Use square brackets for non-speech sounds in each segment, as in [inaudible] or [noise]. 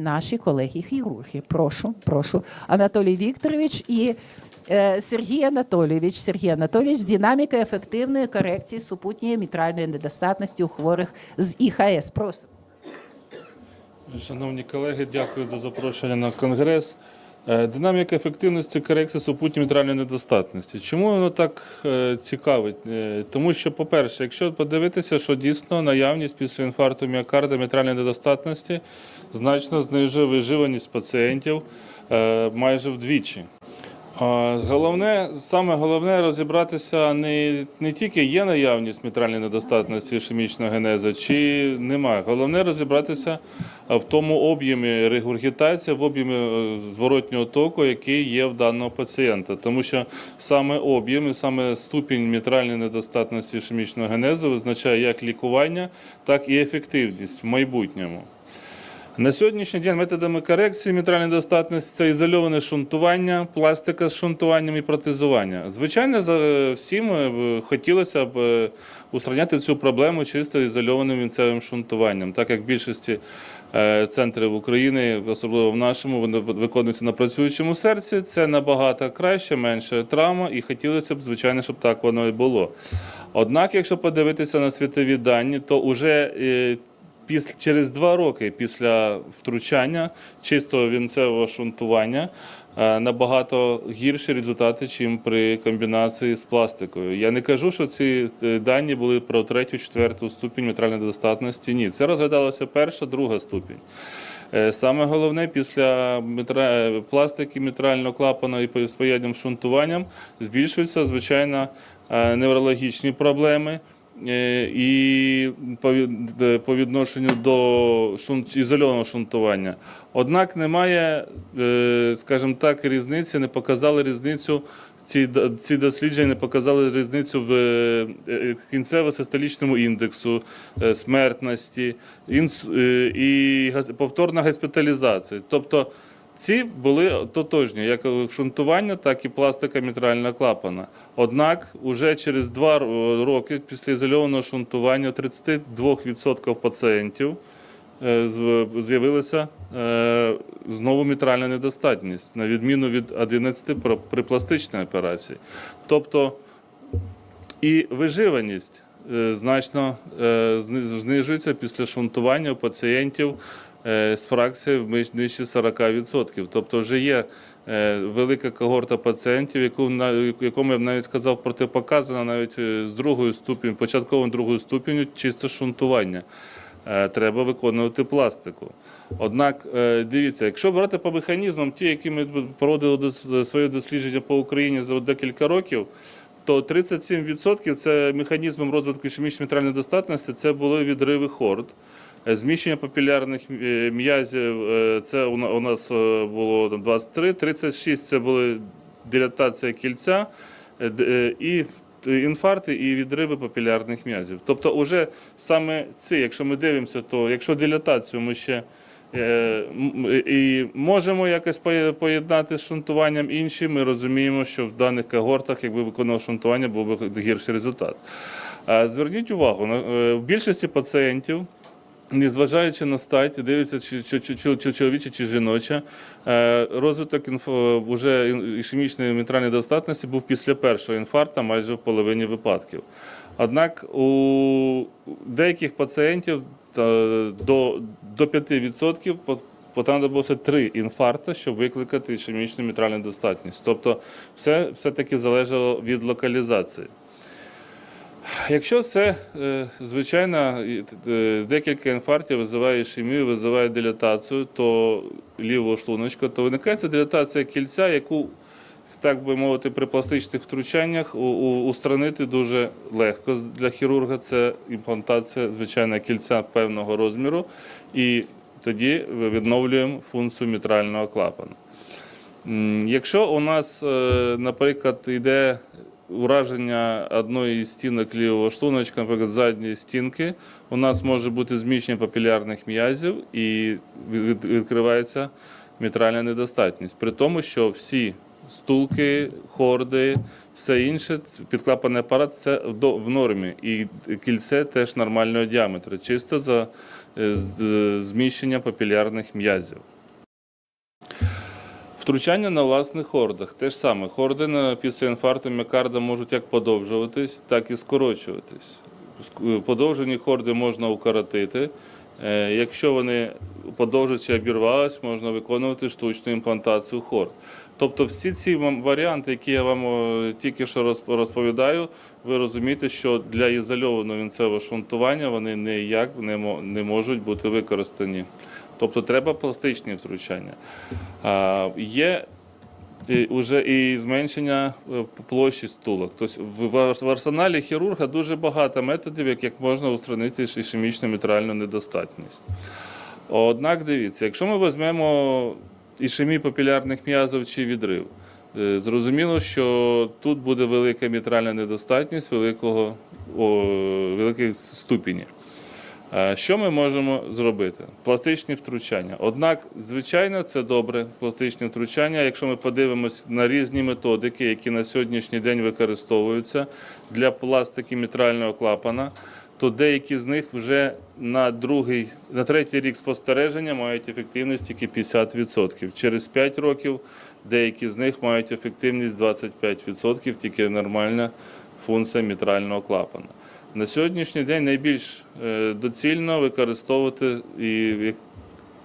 наші колеги-хірурги. Прошу, прошу, Анатолій Вікторович і е, Сергій Анатолійович. Сергій Анатолійович, динаміка ефективної корекції супутньої мітральної недостатності у хворих з ІХС. Прошу. Шановні колеги, дякую за запрошення на конгрес. Е, Динаміка ефективності корекції супутньої мітральної недостатності. Чому воно так е, цікавить? Е, Тому що, по-перше, якщо подивитися, що дійсно наявність після інфаркту міокарда мітральної недостатності значно знижує виживаність пацієнтів майже вдвічі. Головне, саме головне розібратися не, не тільки є наявність мітральної недостатності ішемічного генезу, чи немає. Головне розібратися в тому об'ємі регургітації, в об'ємі е, зворотнього току, який є в даного пацієнта. Тому що саме об'єм і саме ступінь мітральної недостатності ішемічного генезу визначає як лікування, так і ефективність в майбутньому. На сьогоднішній день методами корекції мітральної недостатності це ізольоване шунтування, пластика з шунтуванням і протезування. Звичайно, за всім е, хотілося б е, устраняти цю проблему чисто ізольованим вінцевим шунтуванням, так як в більшості е, центрів України, особливо в нашому, вони виконуються на працюючому серці. Це набагато краще, менше травма, і хотілося б, звичайно, щоб так воно і було. Однак, якщо подивитися на світові дані, то вже після через два роки після втручання чистого вінцевого шунтування е, набагато гірші результати, чим при комбінації з пластикою. Я не кажу, що ці е, дані були про третю, четверту ступінь мітральної недостатності. Ні, це розглядалося перша, друга ступінь. Е, Саме головне після пластики мітрального клапана і з поєднаним шунтуванням збільшуються звичайно неврологічні проблеми. Е, І де- по відношенню до шун- ізольованого шунтування. Однак немає, е, скажімо так, різниці, не показали різницю. Ці, ці дослідження не показали різницю в е, е, кінцево-систолічному індексу, е, смертності інс, е, і повторна госпіталізація. Тобто ці були тотожні, як шунтування, так і пластика мітрального клапана. Однак, уже через два роки після ізольованого шунтування 32% пацієнтів е, з'явилася е, знову мітральна недостатність, на відміну від 11 про- при пластичній операції. Тобто і виживаність е, значно знижується після шунтування у пацієнтів з фракцією нижче 40%. Тобто вже є е, велика когорта пацієнтів, яку якому я б навіть сказав протипоказано навіть е, з другою ступінь, початковою другою ступінню чисто шунтування. Е, Треба виконувати пластику. Однак, е, дивіться, якщо брати по механізмам, ті, які ми проводили своє дослідження по Україні за декілька років, то 37% це механізмом розвитку ішемічної мітральної недостатності, це були відриви хорд. Е, Зміщення папілярних е, м'язів е, це у нас було 23, 36 це були дилатація кільця і інфаркти і відриви папілярних м'язів. Тобто, уже саме ці, якщо ми дивимося, то якщо дилатацію ми ще і можемо якось поє- поєднати з шунтуванням інші, ми розуміємо, що в даних когортах, якби виконував шунтування, був би гірший результат. Зверніть увагу, в більшості пацієнтів. Незважаючи на стать, дивиться, чи, чи, чи, чи, чи чоловіча, чи жіноча, е, розвиток уже ішемічної мітральної недостатності був після першого інфаркту майже в половині випадків. Однак у деяких пацієнтів до, до 5% по- понадобилося три інфаркти, щоб викликати ішемічну мітральну недостатність. Тобто все, все-таки залежало від локалізації. Якщо це, е, звичайно, е, декілька інфарктів визиває ішемію, визиває дилатацію, то лівого шлуночка, то виникає ця дилатація кільця, яку, так би мовити, при пластичних втручаннях устранити дуже легко для хірурга. Це імплантація, звичайно, кільця певного розміру, і тоді відновлюємо функцію мітрального клапану. М, Якщо у нас, е, наприклад, йде ураження одної із стінок лівого шлуночка, наприклад, задньої стінки, у нас може бути зміщення папілярних м'язів і відкривається мітральна недостатність. При тому, що всі стулки, хорди, все інше, підклапаний апарат це в нормі. І кільце теж нормального діаметру, чисто за е, зміщення папілярних м'язів. Втручання на власних хордах. Те ж саме. Хорди на, після інфаркту міокарда можуть як подовжуватись, так і скорочуватись. Подовжені хорди можна укоротити. Е, Якщо вони подовжуються обірвались, можна виконувати штучну імплантацію хорд. Тобто всі ці варіанти, які я вам е, тільки що розповідаю, ви розумієте, що для ізольованого вінцевого шунтування вони ніяк не можуть бути використані. Тобто треба пластичні втручання. А, є уже і зменшення е, площі стулок. Тобто в, арсеналі хірурга дуже багато методів, як, можна устранити ішемічну мітральну недостатність. Однак дивіться, якщо ми візьмемо ішемію папілярних м'язів чи відрив, е, зрозуміло, що тут буде велика мітральна недостатність великого, о, великих ступені. Е, Що ми можемо зробити? Пластичні втручання. Однак, звичайно, це добре, пластичні втручання. Якщо ми подивимось на різні методики, які на сьогоднішній день використовуються для пластики мітрального клапана, то деякі з них вже на другий, на третій рік спостереження мають ефективність тільки 50%. Через 5 років деякі з них мають ефективність 25%, тільки нормальна функція мітрального клапана. На сьогоднішній день найбільш е, доцільно використовувати і як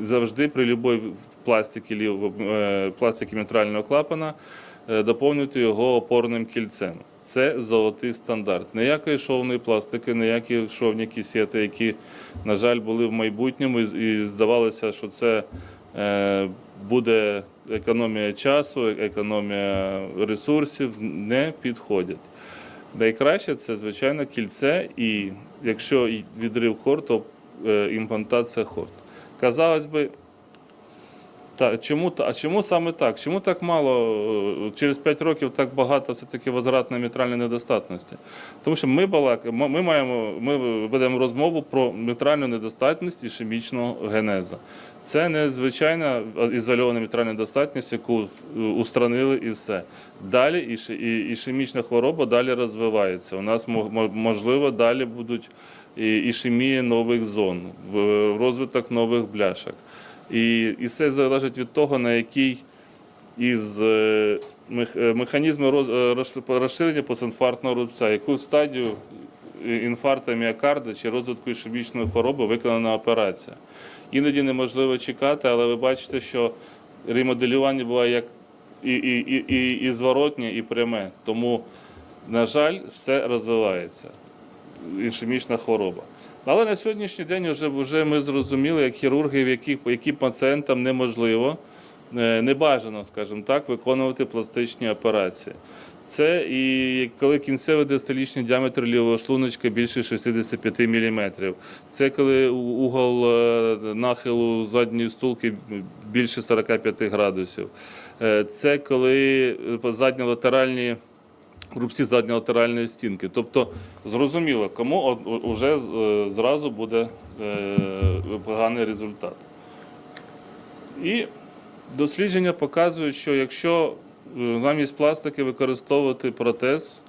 завжди при будь-якій пластиці, лів- е, пластиці мітрального клапана е, доповнювати його опорним кільцем. Це золотий стандарт. Ніякої шовної пластики, ніякі шовні кісети, які, на жаль, були в майбутньому, і здавалося, що це буде економія часу, економія ресурсів, не підходять. Найкраще це, звичайно, кільце, і якщо відрив хор, то е, імплантація хорд. Казалось би, та, чому, а чому саме так? Чому так мало? е, Через 5 років так багато все-таки возвратної мітральної недостатності? Тому що ми балакаємо, ми маємо, ми ведемо розмову про мітральну недостатність ішемічного генеза. Це не звичайна ізольована мітральна недостатність, яку е, устранили і все. Далі ішемічна хвороба далі розвивається. У нас мо- мо- можливо далі будуть і- ішемія нових зон, розвиток нових бляшок. І, і все залежить від того, на який із е, е, механізму роз- е, розш- розширення постінфарктного рубця, яку стадію інфаркту міокарда чи розвитку ішемічної хвороби виконана операція. Іноді неможливо чекати, але ви бачите, що ремоделювання буває як і, і, і, і, і зворотнє, і пряме. Тому, на жаль, все розвивається ішемічна хвороба. Але на сьогоднішній день вже, вже ми зрозуміли, як хірурги, які, які пацієнтам неможливо, е, не бажано, скажімо так, виконувати пластичні операції. Це і коли кінцевий дисталічний діаметр лівого шлуночка більше 65 мм. Це коли угол е, нахилу задньої стулки більше 45 градусів. Е, Це коли е, задньолатеральні рубці задньолатеральної стінки. Тобто зрозуміло, кому вже зразу буде е, поганий результат. І дослідження показують, що якщо е, замість пластики використовувати протез,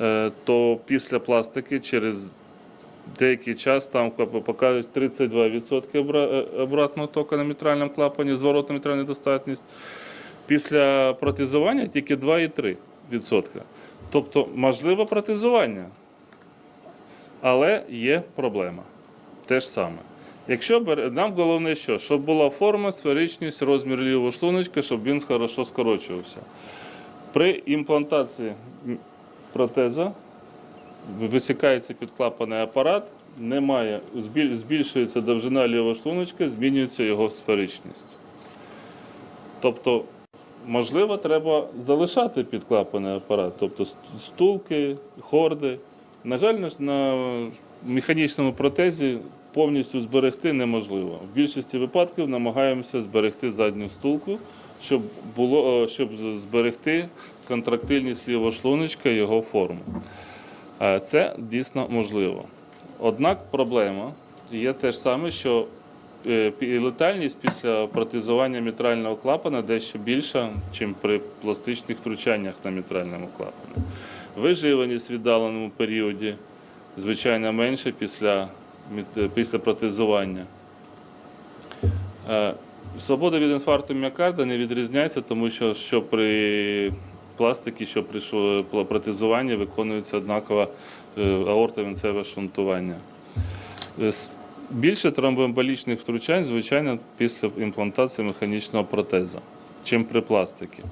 е, то після пластики через деякий час там показують 32% е, обратного току на мітральному клапані, зворотна мітральна недостатність. Після протезування тільки 2,3%. Тобто можливо протезування, але є проблема. Те ж саме. Якщо нам головне, що? щоб була форма, сферичність, розмір лівого шлуночка, щоб він хорошо скорочувався. При імплантації протеза висікається підклапаний апарат, немає, збільшується довжина лівого шлуночка, змінюється його сферичність. Тобто, можливо, треба залишати підклапаний апарат, тобто стулки, хорди. На жаль, на, механічному протезі повністю зберегти неможливо. В більшості випадків намагаємося зберегти задню стулку, щоб, було, е, щоб зберегти контрактильність лівого шлуночка і його форму. Е, Це дійсно можливо. Однак проблема є те ж саме, що летальність після протезування мітрального клапана дещо більша, ніж при пластичних втручаннях на мітральному клапані. Виживаність в віддаленому періоді, звичайно, менше після, після протезування. Е, Свобода від інфаркту міокарда не відрізняється, тому що, що при пластиці, що при протезуванні виконується однаково аортовінцеве шунтування. Більше тромбоемболічних втручань, звичайно, після імплантації механічного протеза, чим при пластиці.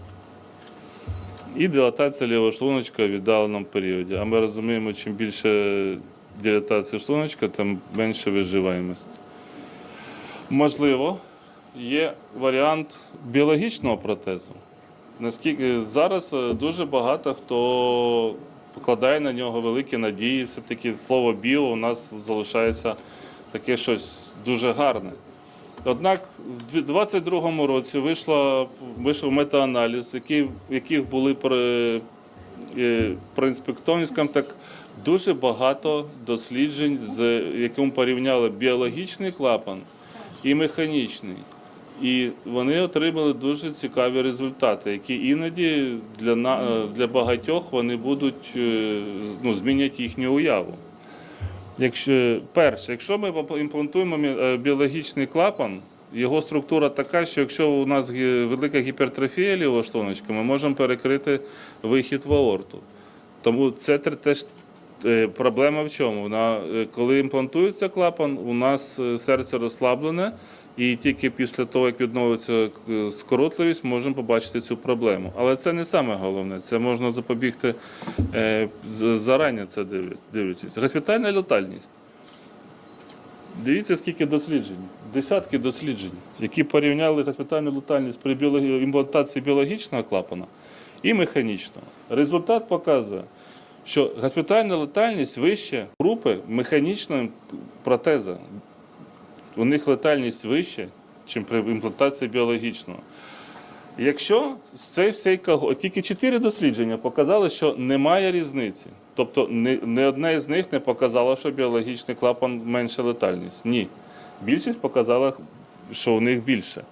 І дилатація лівого шлуночка в віддаленому періоді. А ми розуміємо, чим більше дилатація шлуночка, тим менше виживаємость. Можливо, є варіант біологічного протезу. Наскільки зараз е, дуже багато хто покладає на нього великі надії. Все-таки слово біо у нас залишається таке щось дуже гарне. Однак в 2022 році вийшла, вийшов метааналіз, який, в яких були при, е, проінспектовані, так, дуже багато досліджень, з яким порівняли біологічний клапан і механічний. І вони отримали дуже цікаві результати, які іноді для, для багатьох вони будуть е, ну, змінять їхню уяву. Якщо, перше, якщо ми імплантуємо е, біологічний клапан, його структура така, що якщо у нас велика гіпертрофія лівого шлуночка, ми можемо перекрити вихід в аорту. Тому це теж е, проблема в чому? Вона, е, коли імплантується клапан, у нас серце розслаблене, і тільки після того, як відновиться е, скоротливість, можемо побачити цю проблему. Але це не саме головне. Це можна запобігти е, зарані це дивлячись. Госпітальна летальність. Дивіться, скільки досліджень, десятки досліджень, які порівняли госпітальну летальність при імплантації біологічного клапана і механічного. Результат показує, що госпітальна летальність вища групи механічного протеза. У них летальність вища, ніж при імплантації біологічного. Якщо цей всей кого тільки чотири дослідження показали, що немає різниці. Тобто не одне з них не показало, що біологічний клапан менше летальність. Ні. Більшість показала, що у них більше.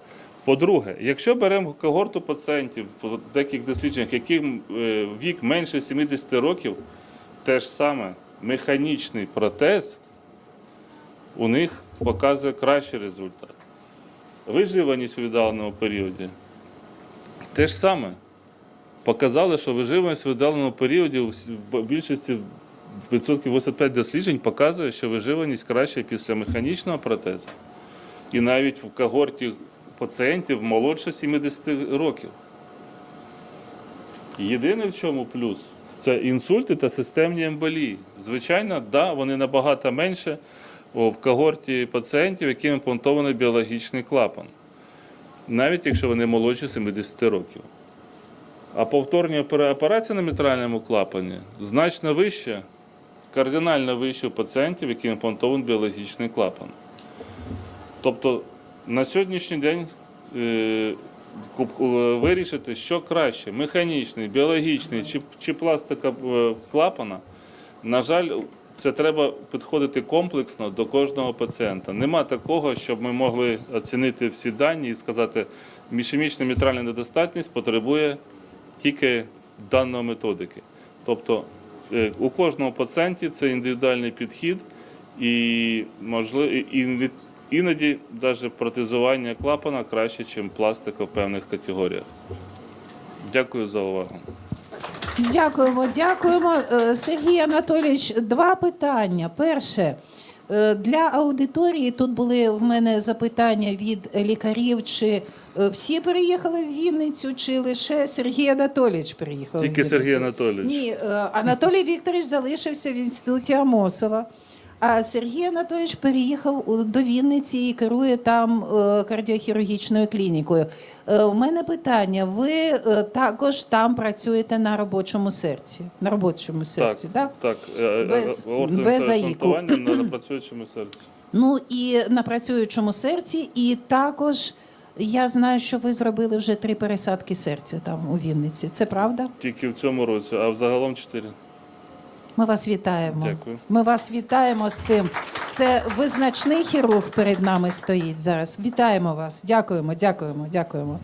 По-друге, якщо беремо когорту пацієнтів по деяких дослідженнях, яким е, вік менше 70 років, те ж саме механічний протез у них показує кращий результат. Виживаність у віддаленому періоді те ж саме. Показали, що виживаність в віддаленому періоді в більшості відсотків 85 досліджень показує, що виживаність краще після механічного протезу. І навіть в когорті пацієнтів молодше 70 років. Єдине в чому плюс це інсульти та системні емболії. Звичайно, да, вони набагато менше в когорті пацієнтів, яким імплантований біологічний клапан навіть якщо вони молодші 70 років. А повторні опера- операції на мітральному клапані значно вище, кардинально вище у пацієнтів, яким імплантований біологічний клапан. Тобто на сьогоднішній день е, е, вирішити, що краще, механічний, біологічний чи, чи пластика е, клапана, на жаль, це треба підходити комплексно до кожного пацієнта. Нема такого, щоб ми могли оцінити всі дані і сказати, мішемічна мітральна недостатність потребує тільки даної методики. Тобто е, у кожного пацієнті це індивідуальний підхід, і можливо, іноді навіть протезування клапана краще, ніж пластика в певних категоріях. Дякую за увагу. Дякуємо, дякуємо. Е, Сергій Анатолійович, два питання. Перше. е, Для аудиторії тут були в мене запитання від лікарів, чи е, всі переїхали в Вінницю, чи лише Сергій Анатолійович переїхав. в Тільки Вінницю? Сергій Анатолійович. Ні, Анатолій Вікторович залишився в інституті Амосова. А Сергій Анатолійович переїхав до Вінниці і керує там е, кардіохірургічною клінікою. Е, У мене питання: ви е, також там працюєте на робочому серці? На робочому серці, так? Так, е, Без- без заїку. на [clears throat] працюючому серці. Ну і на працюючому серці, і також я знаю, що ви зробили вже три пересадки серця там у Вінниці. Це правда? Тільки в цьому році, а взагалом чотири. Ми вас вітаємо. Дякую. Ми вас вітаємо з цим. Це визначний хірург перед нами стоїть зараз. Вітаємо вас. Дякуємо, дякуємо, дякуємо.